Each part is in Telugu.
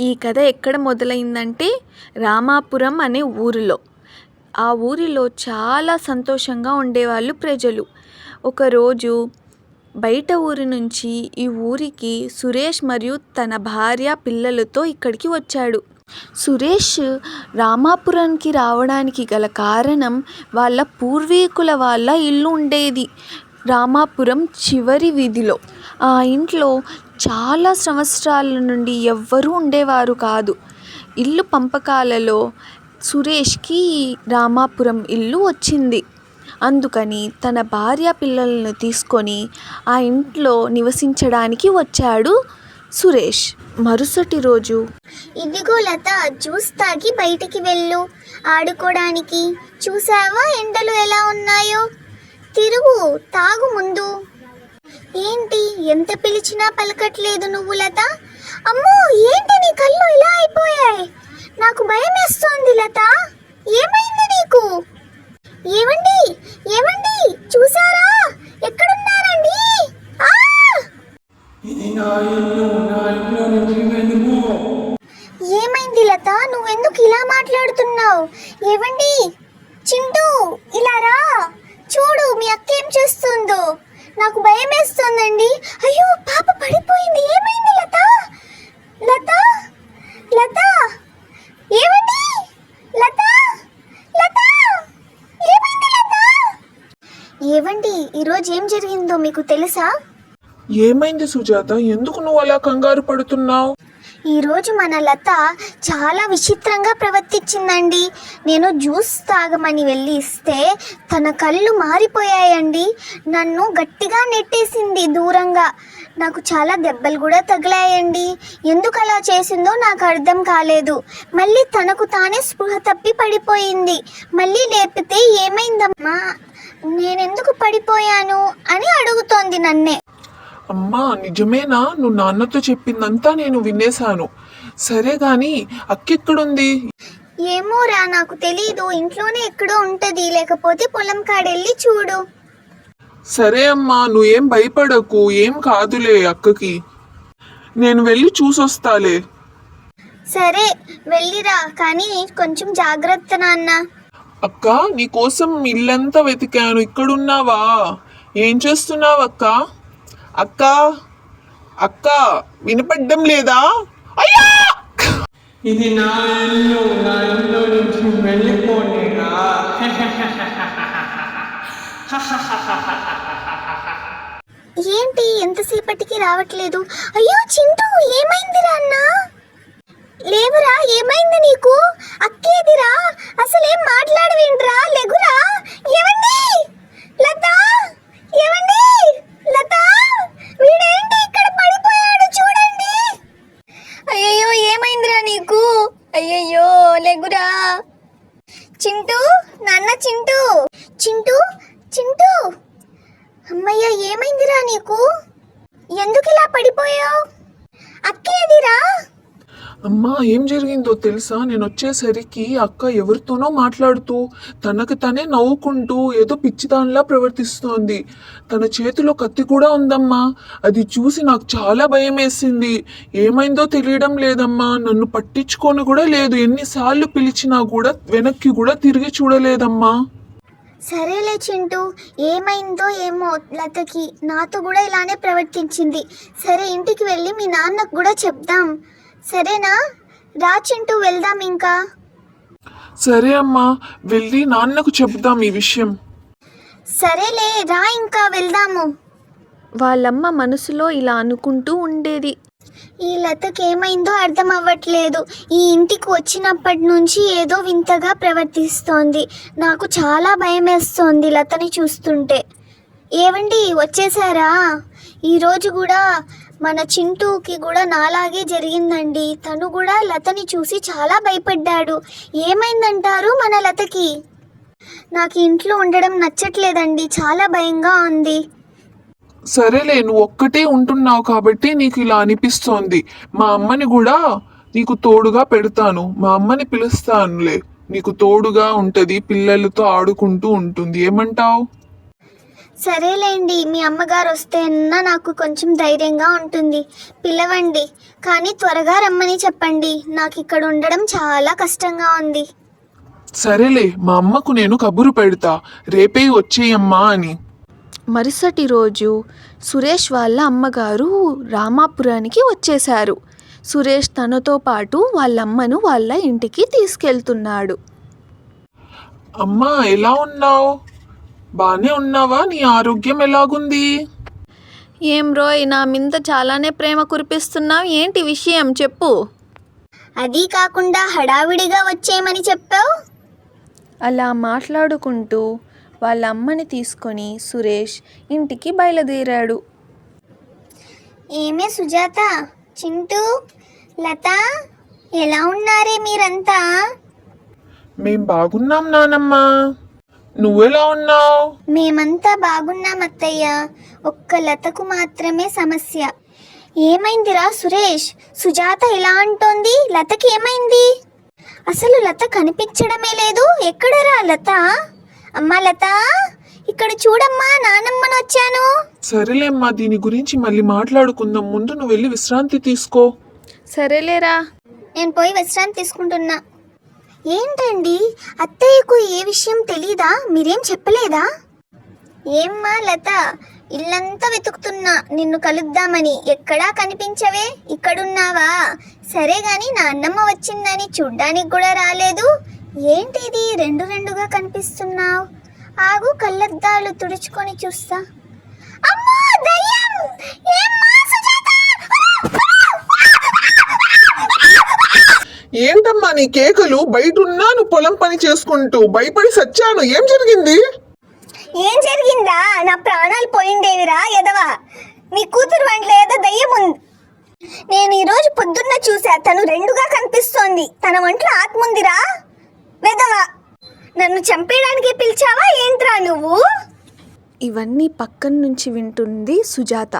ఈ కథ ఎక్కడ మొదలైందంటే రామాపురం అనే ఊరిలో. ఆ ఊరిలో చాలా సంతోషంగా ఉండేవాళ్ళు ప్రజలు. ఒకరోజు బయట ఊరి నుంచి ఈ ఊరికి సురేష్ మరియు తన భార్య పిల్లలతో ఇక్కడికి వచ్చాడు. సురేష్ రామాపురానికి రావడానికి గల కారణం వాళ్ళ పూర్వీకుల వాళ్ళ ఇల్లు ఉండేది. రామాపురం చివరి వీధిలో. ఆ ఇంట్లో చాలా సంవత్సరాల నుండి ఎవ్వరూ ఉండేవారు కాదు. ఇల్లు పంపకాలలో సురేష్కి రామాపురం ఇల్లు వచ్చింది. అందుకని తన భార్య పిల్లలను తీసుకొని ఆ ఇంట్లో నివసించడానికి వచ్చాడు సురేష్. మరుసటి రోజు ఇదిగో లత జ్యూస్ తాగి బయటికి వెళ్ళు. ఆడుకోవడానికి చూసావా ఎండలు ఎలా ఉన్నాయో? తిరుగు తాగు ముందు. ఏంటి ఎంత పిలిచినా పలకట్లేదు నువ్వు లత? అమ్మో ఏంటి నీ కళ్ళు ఇలా అయిపోయాయి? నాకు భయం వేస్తోంది లత. ఏమైంది నీకు? ఏమండి ఏమండి చూసారా ఎక్కడున్నారండి? ఆ! ఏమైంది లత? నువ్వెందుకు ఇలా మాట్లాడుతున్నావు? ఏవండి? చింటూ ఇలా రా. చూడు మీ అక్క ఏం చేస్తుందో. నాకు భయం వేస్తుందండి. అయ్యో పాప పడిపోయింది. ఏమైంది లత? లత? లత? ఏమండి? లత? లత? ఏమైంది లత? ఏవండి ఈరోజు ఏం జరిగిందో మీకు తెలుసా? ఏమైంది సుజాత? ఎందుకు నువ్వు అలా కంగారు పడుతున్నావు? ఈరోజు మన లత చాలా విచిత్రంగా ప్రవర్తించిందండి. నేను జ్యూస్ తాగమని వెళ్ళి ఇస్తే తన కళ్ళు మారిపోయాయండి. నన్ను గట్టిగా నెట్టేసింది దూరంగా. నాకు చాలా దెబ్బలు కూడా తగిలాయండి. ఎందుకు అలా చేసిందో నాకు అర్థం కాలేదు. మళ్ళీ తనకు తానే స్పృహ తప్పి పడిపోయింది. మళ్ళీ లేపితే ఏమైందమ్మా? నేనెందుకు పడిపోయాను? అని అడుగుతోంది నన్నే. అమ్మా నిజమేనా? నువ్వు నాన్నతో చెప్పిందంతా నేను వినేశాను. సరే గాని అక్కెక్కడుంది ఏమోరా నాకు తెలీదు. ఇంట్లోనే ఎక్కడో ఉంటది. లేకపోతే పొలం కాడెళ్ళి చూడు. సరే అమ్మా నువ్వేం భయపడకు. ఏం కాదులే అక్కకి. నేను వెళ్ళి చూసొస్తాలే. సరే వెళ్ళిరా. కానీ కొంచెం జాగ్రత్త నాన్న. అక్క నీకోసం ఇల్లంతా వెతికాను. ఇక్కడున్నావా? ఏం చేస్తున్నావు అక్క అక్క వినపడ్డం లేదా? అయ్యా! ఇది నా ఇల్లు నా ఇల్లు నుంచి ఏంటి ఎంతసేపటికి రావట్లేదు? అయ్యో చింటూ ఏమైందిరా అన్న? లేవురా ఏమైంది నీకు? అక్కేదిరా అసలేం మాట్లాడవేంట్రా? లెగురా ఏమండి లత ఏమండి లత వీడేంటి ఇక్కడ పడిపోయాడు చూడండి అయ్యయ్యో ఏమైందిరా నీకు అయ్యయ్యో లెగురా చింటూ నాన్న చింటూ చింటూ చింటూ అమ్మయ్య ఏమైందిరా నీకు? ఎందుకు ఇలా పడిపోయావు అక్కేదిరా అమ్మా ఏం జరిగిందో తెలుసా? నేను వచ్చేసరికి అక్క ఎవరితోనో మాట్లాడుతూ తనకు తనే నవ్వుకుంటూ ఏదో పిచ్చిదానిలా ప్రవర్తిస్తోంది. తన చేతిలో కత్తి కూడా ఉందమ్మా. అది చూసి నాకు చాలా భయం వేసింది ఏమైందో తెలియడం లేదమ్మా. నన్ను పట్టించుకొని కూడా లేదు. ఎన్నిసార్లు పిలిచినా కూడా వెనక్కి కూడా తిరిగి చూడలేదమ్మా. సరేలే చింటూ ఏమైందో ఏమో లతకి. నాతో కూడా ఇలానే ప్రవర్తించింది. సరే ఇంటికి వెళ్ళి మీ నాన్నకు కూడా చెప్దాం. సరేనా? రా చింటూ వెళ్దాం ఇంకా. సరే అమ్మా వెళ్ళి నాన్నకు చెబుదాం ఈ విషయం. సరేలే రా ఇంకా వెళ్దాము. వాళ్ళమ్మ మనసులో ఇలా అనుకుంటూ ఉండేది. ఈ లతకి ఏమైందో అర్థం అవ్వట్లేదు. ఈ ఇంటికి వచ్చినప్పటి నుంచి ఏదో వింతగా ప్రవర్తిస్తోంది. నాకు చాలా భయం వేస్తోంది లతని చూస్తుంటే. ఏవండి వచ్చేసారా ఈరోజు కూడా మన చింటూకి కూడా నాలాగే జరిగిందండి. తను కూడా లతని చూసి చాలా భయపడ్డాడు. ఏమైందంటారు మన లతకి? నాకు ఇంట్లో ఉండడం నచ్చట్లేదండి. చాలా భయంగా ఉంది. సరేలే నువ్వు ఒక్కటే ఉంటున్నావు కాబట్టి నీకు ఇలా అనిపిస్తోంది. మా అమ్మని కూడా నీకు తోడుగా పెడతాను. మా అమ్మని పిలుస్తానులే. నీకు తోడుగా ఉంటది పిల్లలతో ఆడుకుంటూ ఉంటుంది. ఏమంటావు? సరేలేండి మీ అమ్మగారు వస్తేనా నాకు కొంచెం ధైర్యంగా ఉంటుంది. పిలవండి కానీ త్వరగా రమ్మని చెప్పండి. నాకు ఇక్కడ ఉండడం చాలా కష్టంగా ఉంది. సరేలే మా అమ్మకు నేను కబురు పెడతా. రేపే వచ్చేయమ్మా అని. మరుసటి రోజు సురేష్ వాళ్ళ అమ్మగారు రామాపురానికి వచ్చేశారు. సురేష్ తనతో పాటు వాళ్ళమ్మను వాళ్ళ ఇంటికి తీసుకెళ్తున్నాడు. అమ్మా ఎలా ఉన్నావు? బానే ఉన్నావా? నీ ఆరోగ్యం ఎలాగుంది? ఏం రోయ్ నా మీద చాలానే ప్రేమ కురిపిస్తున్నావు. ఏంటి విషయం? చెప్పు. అది కాకుండా హడావిడిగా వచ్చేయమని చెప్పావు? అలా మాట్లాడుకుంటూ వాళ్ళ అమ్మని తీసుకొని సురేష్ ఇంటికి బయలుదేరాడు. ఏమే సుజాత? చింటూ? లత? ఎలా ఉన్నారే మీరంతా? మేం బాగున్నాం నానమ్మా. నువ్వెలా ఉన్నావు? మేమంతా బాగున్నాం అత్తయ్య. ఒక్క లతకు మాత్రమే సమస్య. ఏమైందిరా సురేష్? సుజాత ఎలా అంటోంది? లతకి ఏమైంది అసలు లత కనిపించడమే లేదు. ఎక్కడరా లత? అమ్మా లత ఇక్కడ చూడమ్మా నానమ్మను వచ్చాను. సరేలేమ్మా దీని గురించి మళ్ళీ మాట్లాడుకుందాం. ముందు నువ్వు వెళ్ళి విశ్రాంతి తీసుకో. సరేలేరా. నేను పోయి విశ్రాంతి తీసుకుంటున్నా. ఏంటండి? అత్తయ్యకు ఏ విషయం తెలీదా? మీరేం చెప్పలేదా? ఏమ్మా లత ఇల్లంతా వెతుకుతున్నా. నిన్ను కలుద్దామని. ఎక్కడా కనిపించవే? ఇక్కడున్నావా? సరే గాని నా అన్నమ్మ వచ్చిందని చూడ్డానికి కూడా రాలేదు. ఏంటిది రెండు రెండుగా కనిపిస్తున్నావు? ఆగు కళ్ళద్దాలు తుడుచుకొని చూస్తా. అమ్మో దయ్యం! ఏంటమ్మా నీ కేకలు? బయటున్నా నువ్వు పొలం పని చేసుకుంటూ భయపడి సచ్చాను. ఏం జరిగింది? ఏం జరిగిందా? నా ప్రాణాలు పోయిండేవిరా ఎదవా నీ కూతురు వంటలో ఏదో దయ్యం ఉంది. నేను ఈరోజు పొద్దున్న చూసా తను రెండుగా కనిపిస్తోంది. తన వంటలో ఆత్మ ఉందిరా. వెదవా నన్ను చంపేయడానికి పిలిచావా? ఏంట్రా నువ్వు? ఇవన్నీ పక్కన నుంచి వింటుంది సుజాత.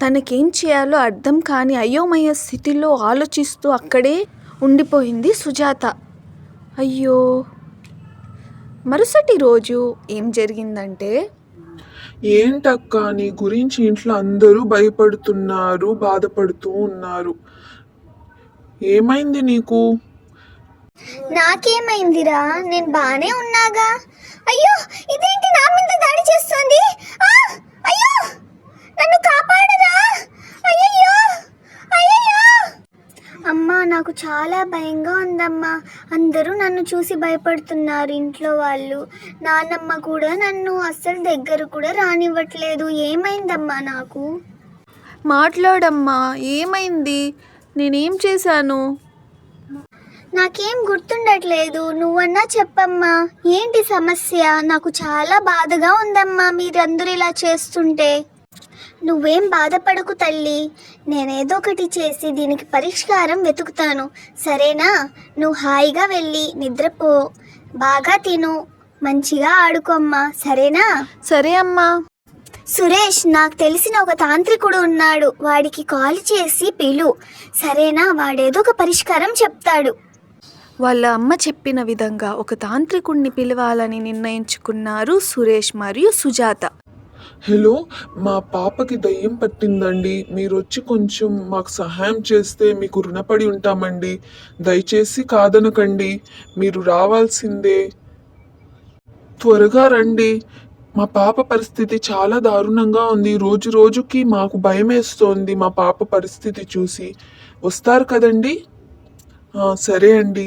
తనకేం చేయాలో అర్థం కాని అయోమయ స్థితిలో ఆలోచిస్తూ అక్కడే ఉండిపోయింది సుజాత. అయ్యో! మరుసటి రోజు ఏం జరిగిందంటే? ఏంటక్క నీ గురించి ఇంట్లో అందరూ భయపడుతున్నారు బాధపడుతూ ఉన్నారు. ఏమైంది నీకు? నాకేమైందిరా? నేను బానే ఉన్నాగా. అయ్యో ఇదేంటి నా మీద దాడి చేస్తుంది? అయ్యో నన్ను కాపాడరా. అయ్యయ్యో అయ్యయ్యో. అమ్మా నాకు చాలా భయంగా ఉందమ్మా. అందరూ నన్ను చూసి భయపడుతున్నారు ఇంట్లో వాళ్ళు. నాన్నమ్మ కూడా నన్ను అస్సలు దగ్గర కూడా రానివ్వట్లేదు. ఏమైందమ్మా నాకు? మాట్లాడమ్మా ఏమైంది? నేనేం చేశాను? నాకేం గుర్తుండట్లేదు. నువ్వన్నా చెప్పమ్మా. ఏంటి సమస్య? నాకు చాలా బాధగా ఉందమ్మా మీరందరూ ఇలా చేస్తుంటే. నువ్వేం బాధపడకు తల్లి. నేనేదో ఒకటి చేసి దీనికి పరిష్కారం వెతుకుతాను. సరేనా? నువ్వు హాయిగా వెళ్ళి నిద్రపో. బాగా తిను. మంచిగా ఆడుకోమ్మా. సరేనా? సరే అమ్మా. సురేష్ నాకు తెలిసిన ఒక తాంత్రికుడు ఉన్నాడు. వాడికి కాల్ చేసి పిలు. సరేనా? వాడేదో ఒక పరిష్కారం చెప్తాడు. వాళ్ళ అమ్మ చెప్పిన విధంగా ఒక తాంత్రికుణ్ణి పిలవాలని నిర్ణయించుకున్నారు సురేష్ మరియు సుజాత. హలో మా పాపకి దయ్యం పట్టిందండి. మీరు వచ్చి కొంచెం మాకు సహాయం చేస్తే మీకు రుణపడి ఉంటామండి. దయచేసి కాదనకండి. మీరు రావాల్సిందే. త్వరగా రండి. మా పాప పరిస్థితి చాలా దారుణంగా ఉంది. రోజు రోజుకి మాకు భయం వేస్తోంది మా పాప పరిస్థితి చూసి. వస్తారు కదండి? సరే అండి.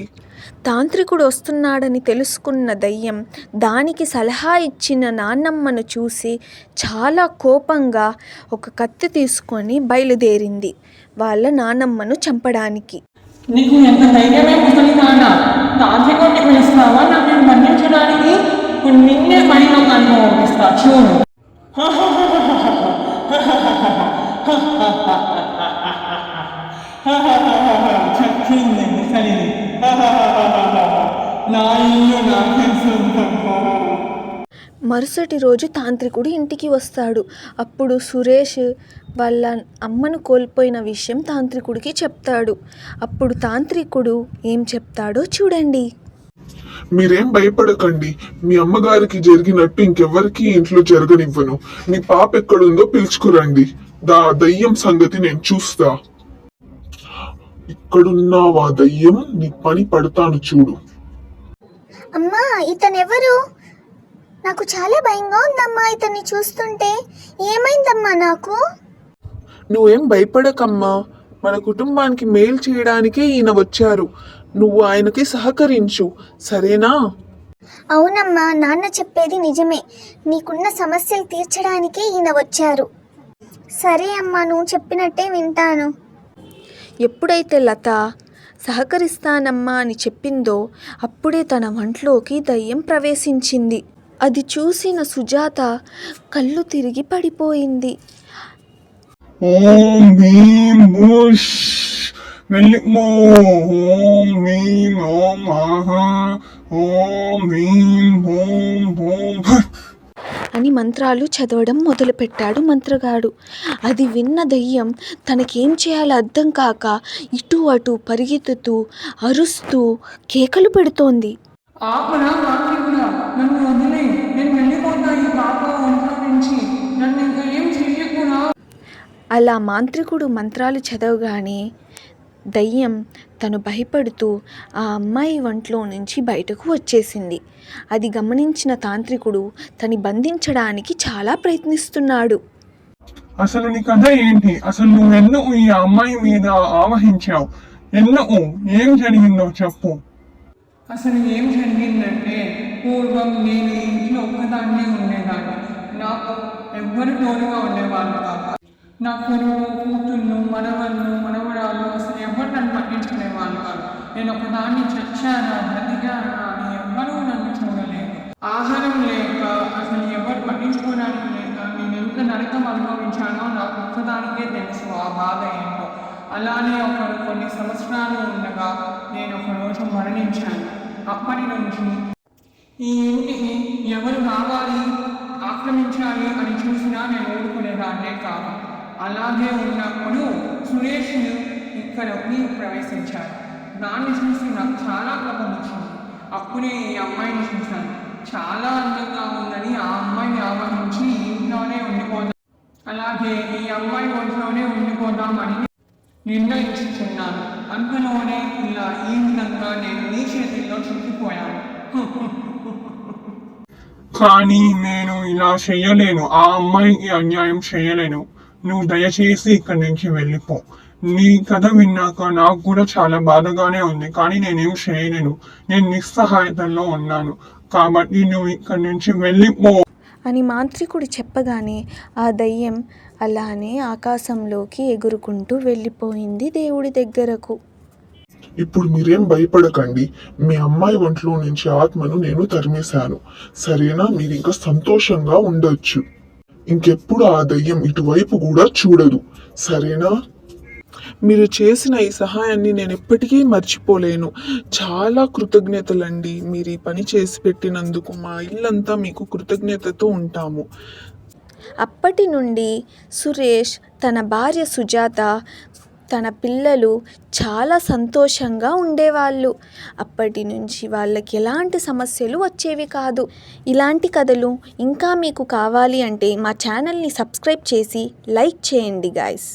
తాంత్రికుడు వస్తున్నాడని తెలుసుకున్న దయ్యం దానికి సలహా ఇచ్చిన నాన్నమ్మను చూసి చాలా కోపంగా ఒక కత్తి తీసుకొని బయలుదేరింది వాళ్ళ నాన్నమ్మను చంపడానికి. నీకు ఎంత ధైర్యమే ముసలిదానా తాంత్రికుడిని పిలుస్తావా నన్ను బంధించడానికి ఇప్పుడు నిన్నే పనిలో చూడు. నా ఇల్లు నాకే మరుసటి రోజు తాంత్రికుడు ఇంటికి వస్తాడు. అప్పుడు సురేష్ వాళ్ళ అమ్మను కోల్పోయిన విషయం తాంత్రికుడికి చెప్తాడు. అప్పుడు తాంత్రికుడు ఏం చెప్తాడో చూడండి. మీరేం భయపడకండి. మీ అమ్మగారికి జరిగినట్టు ఇంకెవ్వరికి ఇంట్లో జరగనివ్వను. మీ పాప ఎక్కడుందో పిలుచుకురండి. దా దయ్యం సంగతి నేను చూస్తా. ఇక్కడున్నావా దయ్యం? నీ పని పడతాను చూడు. అమ్మా ఇతనెవరు? నాకు చాలా భయంగా ఉందమ్మా ఇతన్ని చూస్తుంటే. ఏమైందమ్మా నాకు? నువ్వేం భయపడకమ్మా. మన కుటుంబానికి మేలు చేయడానికే ఈయన వచ్చారు. నువ్వు ఆయనకి సహకరించు. సరేనా? అవునమ్మా నాన్న చెప్పేది నిజమే. నీకున్న సమస్యలు తీర్చడానికే ఈయన వచ్చారు. సరే అమ్మా నువ్వు చెప్పినట్టే వింటాను. ఎప్పుడైతే లత సహకరిస్తానమ్మా అని చెప్పిందో అప్పుడే తన వంట్లోకి దయ్యం ప్రవేశించింది. అది చూసిన సుజాత కళ్ళు తిరిగి పడిపోయింది. ఓం ఓం అని మంత్రాలు చదవడం మొదలుపెట్టాడు మంత్రగాడు. అది విన్న దయ్యం తనకేం చేయాలో అర్థం కాక ఇటు అటు పరిగెత్తుతూ అరుస్తూ కేకలు పెడుతోంది. అలా మాంత్రికుడు మంత్రాలు చదవగానే దయ్యం తను భయపడుతూ ఆ అమ్మాయి ఒంట్లో నుంచి బయటకు వచ్చేసింది. అది గమనించిన తాంత్రికుడు తని బంధించడానికి చాలా ప్రయత్నిస్తున్నాడు. అసలు నీ కథ ఏంటి? అసలు నువ్వు ఎందుకు ఈ అమ్మాయి మీద ఆవహించావు. ఎందుకు ఏం జరిగిందో చెప్పు. అసలు ఏం జరిగిందంటే పూర్వం నేను ఈ ఇంట్లో ఒక్కదాన్నే ఉండేదాన్ని. నాకు ఎవ్వరు తోడుగా ఉండేవాళ్ళు కాదు. నా కొడుకు కూతుళ్ళు మనవళ్ళు మనవరాలు అసలు నన్ను పట్టించుకునేవాళ్ళు కాదు. నేను ఒకదాన్ని చచ్చాను బ్రతికానా అని ఎవ్వరూ నన్ను చూడలేదు. ఆహారం లేక అసలు ఎవరు పట్టించుకోవడానికి లేక నేను ఎంత నరకం అనుభవించానో నాకు ఒక్కదానికే తెలుసు ఆ బాధ ఏంటో. అలానే ఒక కొన్ని సంవత్సరాలు ఉండగా నేను ఒక రోజు మరణించాను. అప్పటి నుంచి ఈ ఇంటిని ఎవరు రావాలి ఆక్రమించాలి అని చూసినా నేను ఊరుకునేదాన్నే కాదు. అలాగే ఉన్నప్పుడు సురేష్ ఇక్కడికి ప్రవేశించాడు దాన్ని చూసి నాకు చాలా కోపం వచ్చింది అప్పుడే ఈ అమ్మాయిని చూశాను. చాలా అందంగా ఉందని ఆ అమ్మాయిని ఆవహించి ఇంట్లోనే ఉండిపోదాం. అలాగే ఈ అమ్మాయి ఒంట్లోనే ఉండిపోదామని నిర్ణయించుకున్నాను అంతలోనే ఇలా ఈ విధంగా నేను నీ చేతిలో చిక్కిపోయాను కానీ నేను ఇలా చేయలేను. ఆ అమ్మాయికి అన్యాయం చేయలేను. నువ్వు దయచేసి ఇక్కడి నుంచి వెళ్ళిపో. నీ కథ విన్నాక నాకు కూడా చాలా బాధగానే ఉంది. కానీ నేనేం చేయలేను. నేను నిస్సహాయతలో ఉన్నాను. కాబట్టి నువ్వు ఇక్కడి నుంచి వెళ్ళిపో. అని మాంత్రికుడు చెప్పగానే ఆ దయ్యం అలానే ఆకాశంలోకి ఎగురుకుంటూ వెళ్ళిపోయింది దేవుడి దగ్గరకు. ఇప్పుడు మీరేం భయపడకండి. మీ అమ్మాయి ఒంట్లో నుంచి ఆత్మను నేను తరిమేశాను. సరేనా? మీరు ఇంకా సంతోషంగా ఉండొచ్చు. ఇంకెప్పుడు ఆ దయ్యం ఇటువైపు కూడా చూడదు. సరేనా? మీరు చేసిన ఈ సహాయాన్ని నేను ఎప్పటికీ మర్చిపోలేను. చాలా కృతజ్ఞతలండి మీరు ఈ పని చేసి పెట్టినందుకు. మా ఇల్లంతా మీకు కృతజ్ఞతతో ఉంటాము. అప్పటి నుండి సురేష్ తన భార్య సుజాత తన పిల్లలు చాలా సంతోషంగా ఉండేవాళ్ళు. అప్పటి నుంచి వాళ్ళకి ఎలాంటి సమస్యలు వచ్చేవి కాదు. ఇలాంటి కథలు ఇంకా మీకు కావాలి అంటే మా ఛానల్ని సబ్స్క్రైబ్ చేసి లైక్ చేయండి గాయస్